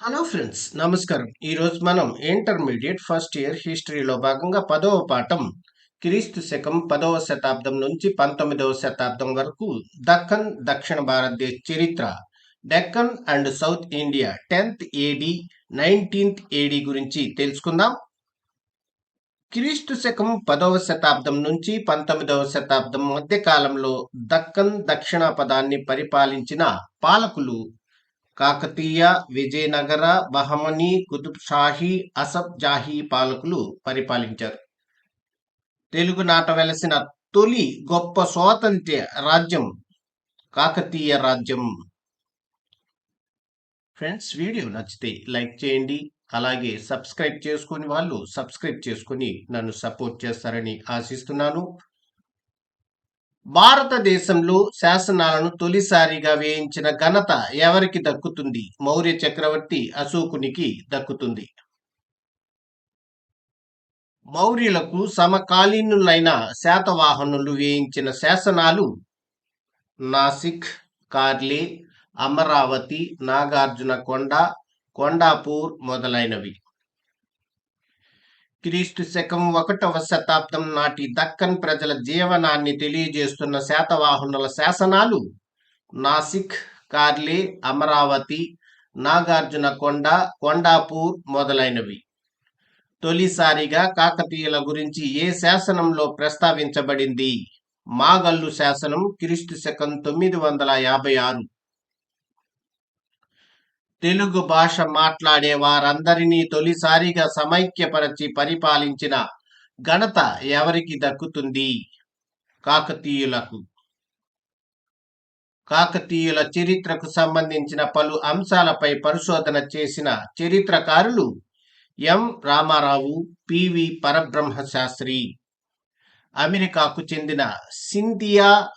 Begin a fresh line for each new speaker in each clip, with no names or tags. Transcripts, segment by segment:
Hello friends నమస్కారం. ఈరోజు మనం ఇంటర్మీడియట్ ఫస్ట్ ఇయర్ హిస్టరీలో భాగంగా పదవ పాఠం క్రీస్తు శకం పదవ శతాబ్దం నుంచి పంతొమ్మిదవ శతాబ్దం వరకు దక్కన్ దక్షిణ భారతదేశ చరిత్ర Deccan and South India tenth AD nineteenth AD గురించి తెలుసుకుందాం. క్రీస్తు శకం పదవ శతాబ్దం నుంచి పంతొమ్మిదవ శతాబ్దం మధ్య కాలంలో దక్కన్ దక్షిణ పదాన్ని పరిపాలించిన పాలకులు కాకతీయ విజయనగర బహమనీ కుతుబ్ షాహీ అసఫ్ జాహీ పాలకులు పరిపాలించారు. తెలుగు నాట వెలసిన తొలి గొప్ప స్వాతంత్ర్య రాజ్యం కాకతీయ రాజ్యం. ఫ్రెండ్స్ వీడియో నచ్చితే లైక్ చేయండి అలాగే సబ్స్క్రైబ్ చేసుకుని వాళ్ళు సబ్స్క్రైబ్ చేసుకుని నన్ను సపోర్ట్ చేస్తారని ఆశిస్తున్నాను. భారతదేశంలో శాసనాలను తొలిసారిగా వేయించిన ఘనత ఎవరికి దక్కుతుంది? మౌర్య చక్రవర్తి అశోకునికి దక్కుతుంది. మౌర్యులకు సమకాలీనులైన శాతవాహనులు వేయించిన శాసనాలు నాసిక్ కార్లే అమరావతి నాగార్జున కొండ కొండాపూర్ మొదలైనవి. క్రీస్తు శకం ఒకటవ శతాబ్దం నాటి దక్కన్ ప్రజల జీవనాన్ని తెలియజేస్తున్న శాతవాహనుల శాసనాలు నాసిక్ కార్లే అమరావతి నాగార్జున కొండ కొండాపూర్ మొదలైనవి. తొలిసారిగా కాకతీయుల గురించి ఏ శాసనంలో ప్రస్తావించబడింది? మాగల్లు శాసనం క్రీస్తు శకం తొమ్మిది వందల యాభై ఆరు. తెలుగు భాష మాట్లాడే వారందరినీ తొలిసారిగా సమైక్యపరచి పరిపాలించిన ఘనత ఎవరికి దక్కుతుంది? కాకతీయులకు. కాకతీయుల చరిత్రకు సంబంధించిన పలు అంశాలపై పరిశోధన చేసిన చరిత్రకారులు ఎం. రామారావు పివి పరబ్రహ్మ శాస్త్రి అమెరికాకు చెందిన సింథియా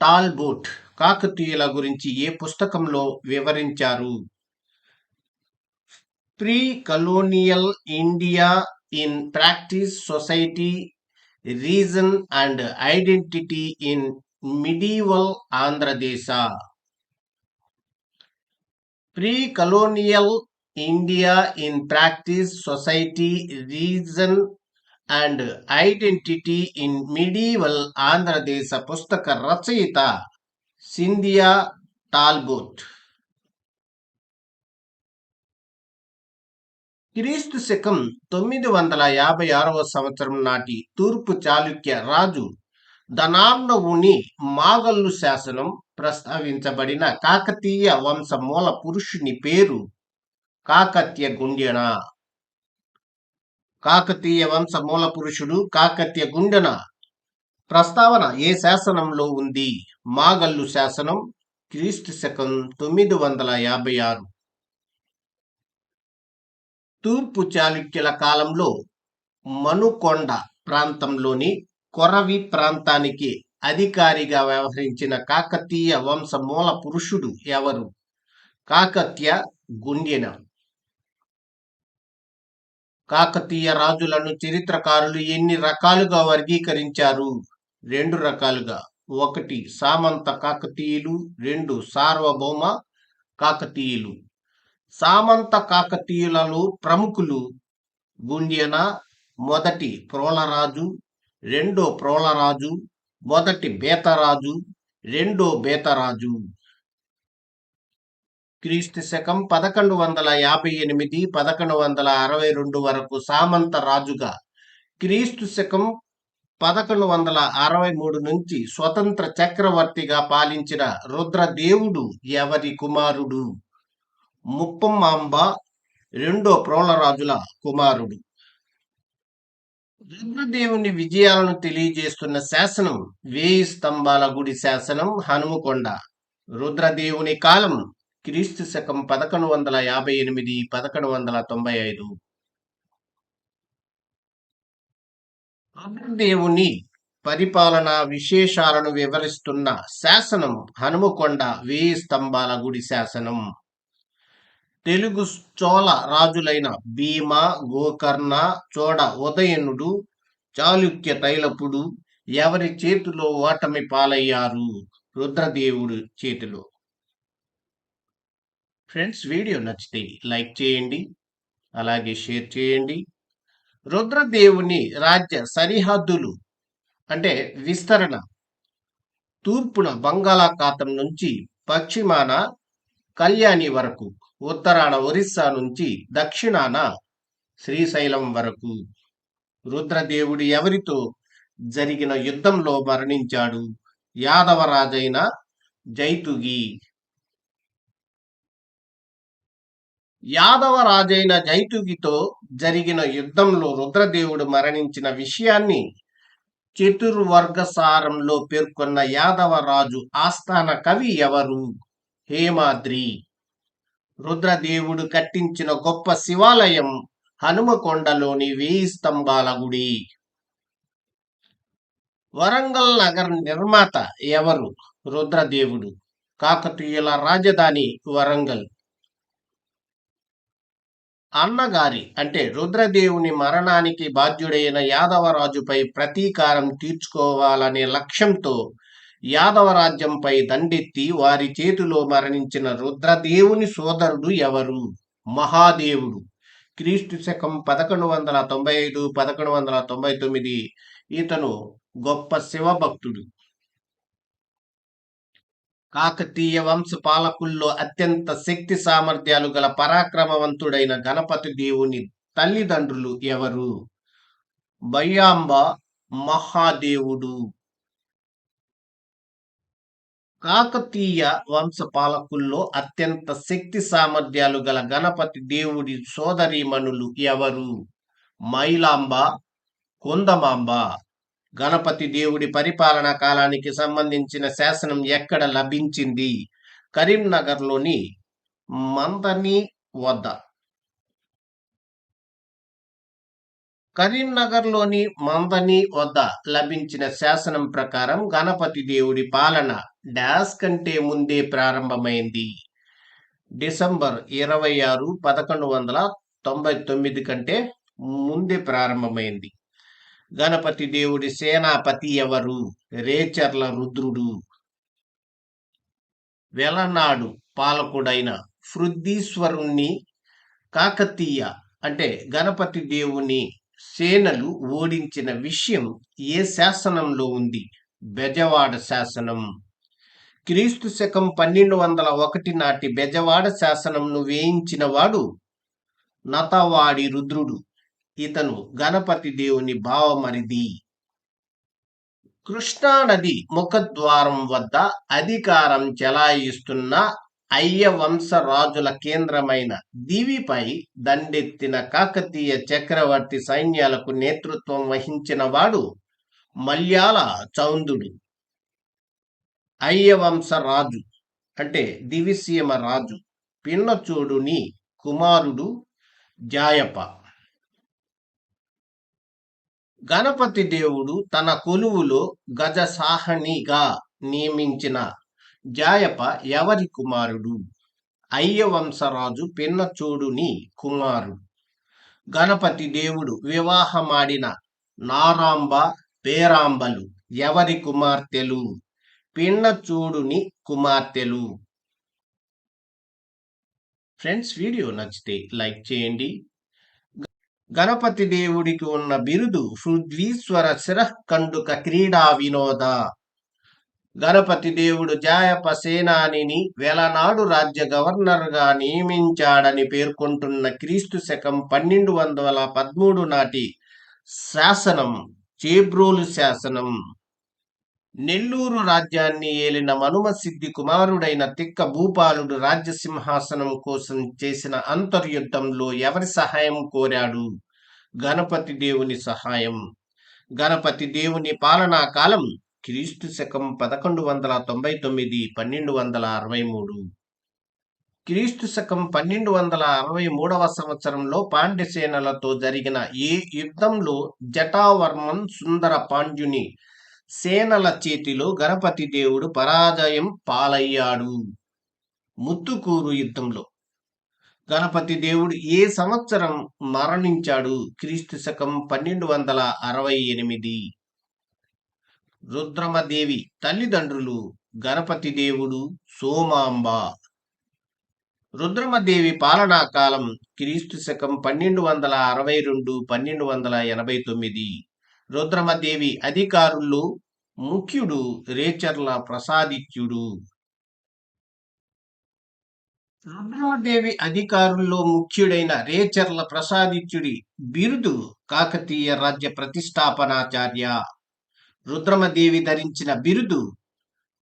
టాల్బోట్ కాకతీయుల గురించి ఏ పుస్తకంలో వివరించారు? Precolonial India in practice society region and identity in medieval Andhradesa precolonial India in practice society region and identity in medieval Andhradesa పుస్తక రచయిత సింధియా టాల్బోట్. క్రీస్తు శకం తొమ్మిది వందల యాభై ఆరవ సంవత్సరం నాటి తూర్పు చాళుక్య రాజు ధనార్ణవుని మాగల్లు శాసనం ప్రస్తావించబడిన కాకతీయ వంశ మూల పురుషుని పేరు కాకత్య గుండెన. కాకతీయ వంశ మూల పురుషుడు కాకత్య గుండెన. ప్రస్తావన ఏ శాసనంలో ఉంది? మాగల్లు శాసనం క్రీస్తు శకం తొమ్మిది వందల యాభై ఆరు. తూర్పు చాళుక్యుల కాలంలో మనుకొండ ప్రాంతంలోని కొరవి ప్రాంతానికి అధికారిగా వ్యవహరించిన కాకతీయ వంశ మూల పురుషుడు ఎవరు? కాకత్య గుండెన. కాకతీయ రాజులను చరిత్రకారులు ఎన్ని రకాలుగా వర్గీకరించారు? రెండు రకాలుగా. ఒకటి సామంత కాకతీయులు రెండు సార్వభౌమ కాకతీయులు. సామంత కాకతీయులలో ప్రముఖులు గుండ్యన మొదటి ప్రోళరాజు రెండో ప్రోళరాజు మొదటి బేతరాజు రెండో బేతరాజు. క్రీస్తు శకం పదకొండు వందల యాభై ఎనిమిది పదకొండు వందల అరవై రెండు వరకు సామంత రాజుగా. క్రీస్తు శకం పదకొండు వందల అరవై మూడు నుంచి స్వతంత్ర చక్రవర్తిగా పాలించిన రుద్రదేవుడు ఎవరి కుమారుడు? ముప్పమాంబ రెండో ప్రోళరాజుల కుమారుడు. రుద్రదేవుని విజయాలను తెలియజేస్తున్న శాసనం వేయి స్తంభాల గుడి శాసనం హనుమకొండ. రుద్రదేవుని కాలం క్రీస్తు శకం పదకొండు వందల యాభై ఎనిమిది పదకొండు వందల తొంభై ఐదు. రుద్రదేవుని పరిపాలన విశేషాలను వివరిస్తున్న శాసనం హనుమకొండ వేయి స్తంభాల గుడి శాసనం. తెలుగు చోళ రాజులైన భీమ గోకర్ణ చోడ ఉదయనుడు చాళుక్య తైలపుడు ఎవరి చేతిలో ఓటమి పాలయ్యారు? రుద్రదేవుడు చేతిలో. ఫ్రెండ్స్ వీడియో నచ్చితే లైక్ చేయండి అలాగే షేర్ చేయండి. రుద్రదేవుని రాజ్య సరిహద్దులు అంటే విస్తరణ తూర్పున బంగాళాఖాతం నుంచి పశ్చిమాన కళ్యాణి వరకు ఉత్తరాన ఒరిస్సా నుంచి దక్షిణాన శ్రీశైలం వరకు. రుద్రదేవుడు ఎవరితో జరిగిన యుద్ధంలో మరణించాడు? యాదవరాజైన జైతుగి. యాదవరాజైన జైతుగితో జరిగిన యుద్ధంలో రుద్రదేవుడు మరణించిన విషయాన్ని చతుర్వర్గసారంలో పేర్కొన్న యాదవరాజు ఆస్థాన కవి ఎవరు? హేమాద్రి. రుద్రదేవుడు కట్టించిన గొప్ప శివాలయం హనుమకొండలోని వేయి స్తంభాల గుడి. వరంగల్ నగర్ నిర్మాత ఎవరు? రుద్రదేవుడు. కాకతీయుల రాజధాని వరంగల్. అన్నగారి అంటే రుద్రదేవుని మరణానికి బాధ్యుడైన యాదవరాజుపై ప్రతీకారం తీర్చుకోవాలనే లక్ష్యంతో యాదవరాజ్యంపై దండెత్తి వారి చేతిలో మరణించిన రుద్రదేవుని సోదరుడు ఎవరు? మహాదేవుడు. క్రీస్తు శకం పదకొండు వందల తొంభై ఐదు పదకొండు వందల తొంభై తొమ్మిది. ఇతను గొప్ప శివభక్తుడు. కాకతీయ వంశ పాలకుల్లో అత్యంత శక్తి సామర్థ్యాలు గల పరాక్రమవంతుడైన గణపతి దేవుని తల్లిదండ్రులు ఎవరు? బయ్యాంబ మహాదేవుడు. కాకతీయ వంశ పాలకుల్లో అత్యంత శక్తి సామర్థ్యాలు గల గణపతి దేవుడి సోదరీమణులు ఎవరు? మైలాంబ కుందమాంబ గణపతి దేవుడి పరిపాలన కాలానికి సంబంధించిన శాసనం ఎక్కడ లభించింది? కరీంనగర్లోని మందని వద్ద. కరీంనగర్లోని మందని వద్ద లభించిన శాసనం ప్రకారం గణపతి దేవుడి పాలన డాస్ కంటే ముందే ప్రారంభమైంది. డిసెంబర్ ఇరవై ఆరు పదకొండు వందల తొంభై తొమ్మిది కంటే ముందే ప్రారంభమైంది. గణపతి దేవుడి సేనాపతి ఎవరు? రేచర్ల రుద్రుడు. వెలనాడు పాలకుడైన ఫృద్ధీశ్వరుణ్ణి కాకతీయ అంటే గణపతి దేవుని సేనలు ఓడించిన విషయం ఏ శాసనంలో ఉంది? బెజవాడ శాసనం. క్రీస్తు శకం పన్నెండు వందల ఒకటి నాటి బెజవాడ శాసనంను వేయించినవాడు నతవాడి రుద్రుడు. ఇతను గణపతి దేవుని భావమరిది. కృష్ణానది ముఖద్వారం వద్ద అధికారం చెలాయిస్తున్న అయ్య రాజుల కేంద్రమైన దివిపై దండెత్తిన కాకతీయ చక్రవర్తి సైన్యాలకు నేతృత్వం వహించినవాడు మల్యాల చౌందుడు. అయ్యవంశ రాజు అంటే దివిసీమ రాజు పిన్నచోడుని కుమారుడు జాయప. గణపతి దేవుడు తన కొలువులో గజసాహనిగా నియమించిన జాయప ఎవరి కుమారుడు? అయ్యవంశరాజు పిన్నచోడుని కుమారుడు. గణపతి దేవుడు వివాహమాడిన నారాంబ పేరాంబలు ఎవరి కుమార్తెలు? పిన్నచూడుని కుమార్తెలు. ఫ్రెండ్స్ వీడియో నచ్చితే లైక్ చేయండి. గణపతి దేవుడికి ఉన్న బిరుదు పృథ్వీశ్వర శిరఃకండుక క్రీడా వినోద. గణపతి దేవుడు జాయప సేనానిని వెలనాడు రాజ్య గవర్నర్గా నియమించాడని పేర్కొంటున్న క్రీస్తు శకం పన్నెండు వందల పదమూడు నాటి శాసనం చేబ్రోలు శాసనం. నెల్లూరు రాజ్యాన్ని ఏలిన మనుమసిద్ధి కుమారుడైన తిక్క భూపాలుడు రాజ్యసింహాసనం కోసం చేసిన అంతర్యుద్ధంలో ఎవరి సహాయం కోరాడు? గణపతి దేవుని సహాయం. గణపతి దేవుని పాలనా కాలం క్రీస్తు శకం పదకొండు వందల తొంభై తొమ్మిది పన్నెండు వందల అరవై మూడు. క్రీస్తు శకం పన్నెండు వందల అరవై మూడవ సంవత్సరంలో పాండ్యసేనలతో జరిగిన ఏ యుద్ధంలో జటావర్మన్ సుందర పాండ్యుని సేనల చేతిలో గణపతి దేవుడు పరాజయం పాలయ్యాడు. ముత్తుకూరు యుద్ధంలో గణపతి దేవుడు ఏ సంవత్సరం మరణించాడు? క్రీస్తు శకం పన్నెండు వందల అరవై ఎనిమిది. రుద్రమదేవి తల్లిదండ్రులు గణపతి దేవుడు సోమాంబ. రుద్రమదేవి పాలనా కాలం క్రీస్తు శకం పన్నెండు వందల అరవై రెండు పన్నెండు వందల ఎనభై తొమ్మిది. రుద్రమదేవి అధికారుల్లో ముఖ్యుడు రేచర్ల ప్రసాదిత్యుడు. రుద్రమదేవి అధికారుల్లో ముఖ్యుడైన రేచర్ల ప్రసాదిత్యుడి బిరుదు కాకతీయ రాజ్య ప్రతిష్టాపనాచార్య. రుద్రమదేవి ధరించిన బిరుదు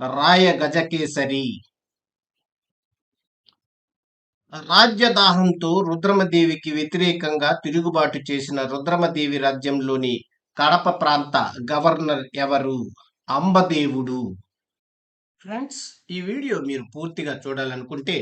రాయ గజకేసరి రాజ్యదాహంతో రుద్రమదేవికి వ్యతిరేకంగా తిరుగుబాటు చేసిన రుద్రమదేవి రాజ్యంలోని కడప ప్రాంత గవర్నర్ ఎవరు? అంబదేవుడు. ఫ్రెండ్స్ ఈ వీడియో మీరు పూర్తిగా చూడాలనుకుంటే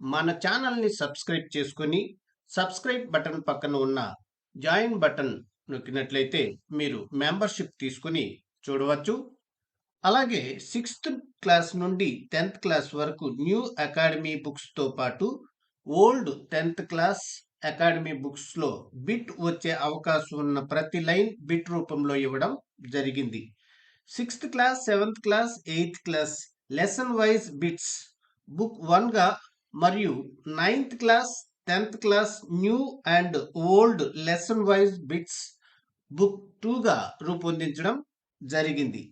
మన ఛానల్ని సబ్స్క్రైబ్ చేసుకొని సబ్స్క్రైబ్ బటన్ పక్కన ఉన్న జాయిన్ బటన్ నొక్కినట్లయితే మీరు మెంబర్షిప్ తీసుకుని చూడవచ్చు. అలాగే సిక్స్త్ క్లాస్ నుండి టెన్త్ క్లాస్ వరకు న్యూ అకాడమీ బుక్స్తో పాటు ఓల్డ్ టెన్త్ క్లాస్ అకాడమీ బుక్స్లో బిట్ వచ్చే అవకాశం ఉన్న ప్రతి లైన్ బిట్ రూపంలో ఇవ్వడం జరిగింది. Sixth class seventh class eighth class lesson wise bits book వన్గా మరియు ninth class tenth class new and old lesson wise bits book టూగా రూపొందించడం జరిగింది.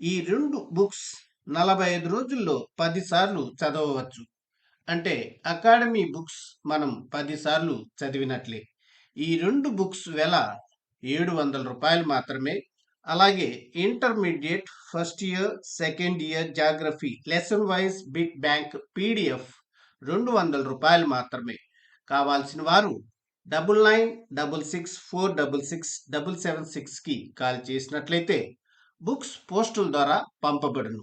ఈ రెండు బుక్స్ నలభై ఐదు రోజుల్లో పదిసార్లు చదవవచ్చు. అంటే అకాడమీ బుక్స్ మనం పదిసార్లు చదివినట్లే. ఈ రెండు బుక్స్ వెల ఏడు వందల రూపాయలు మాత్రమే. అలాగే intermediate first year second year geography lesson wise bit bank PDF రెండు వందల రూపాయలు మాత్రమే. కావాల్సిన వారు double nine double six four double six double seven సిక్స్కి కాల్ చేసినట్లయితే బుక్స్ పోస్టుల ద్వారా పంపబడును.